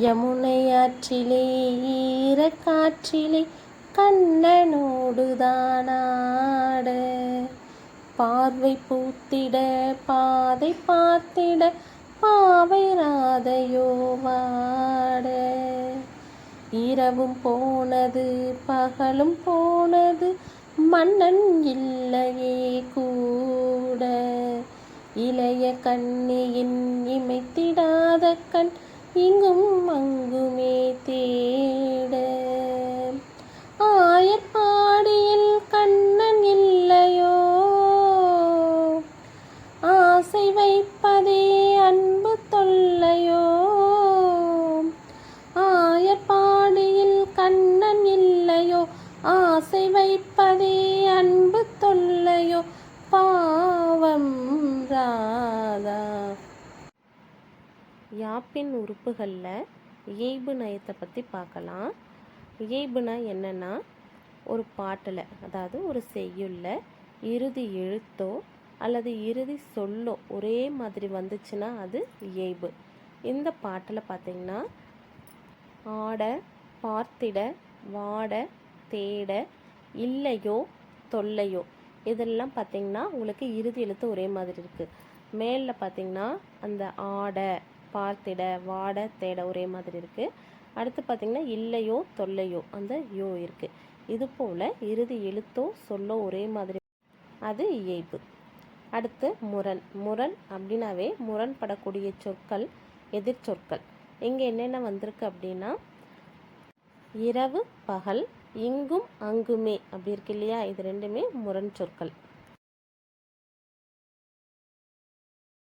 யமுனை ஆற்றிலே ஈர காற்றிலே கண்ணனோடுதானாட பார்வை பூத்திட பாதை பார்த்திட பாவை ராதையோவாட இரவும் போனது பகலும் போனது மன்னன் இல்லையே கூட. இளைய கண்ணியின் இமைத்திடாத கண் இங்கும் அங்குமே தேட. ஆயப்பாடியில் கண்ணன் இல்லையோ? ஆசை வைப்பதே அன்பு தொல்லையோ? ஆயப்பாடியில் கண்ணன் இல்லையோ? ஆசை வைப்பதே அன்பு தொல்லையோ? பாவம் யாப்பின் உறுப்புகளில் இயைபு நயத்தை பற்றி பார்க்கலாம். இயைபுனா என்னென்னா ஒரு பாட்டில் அதாவது ஒரு செய்யுள்ள இறுதி எழுத்தோ அல்லது இறுதி சொல்லோ ஒரே மாதிரி வந்துச்சுன்னா அது இயைபு. இந்த பாட்டில் பார்த்திங்கன்னா ஆட பார்த்திட வாட தேட இல்லையோ தொல்லையோ இதெல்லாம் பார்த்தீங்கன்னா உங்களுக்கு இறுதி எழுத்து ஒரே மாதிரி இருக்குது மேலில் பார்த்திங்கன்னா அந்த ஆட பார்த்திட வாட தேட ஒரே மாதிரி இருக்குது அடுத்து பார்த்திங்கன்னா இல்லையோ தொல்லையோ அந்த யோ இருக்குது இது போல் இறுதி எழுத்தோ சொல்லோ ஒரே மாதிரி. அது இயைபு. அடுத்து முரண். முரண் அப்படின்னாவே முரண்படக்கூடிய சொற்கள் எதிர்ச்சொற்கள் இங்கே என்னென்ன வந்திருக்கு அப்படின்னா இரவு பகல் இங்கும் அங்குமே அப்படி இருக்கு இல்லையா? இது ரெண்டுமே முரண் சொற்கள்.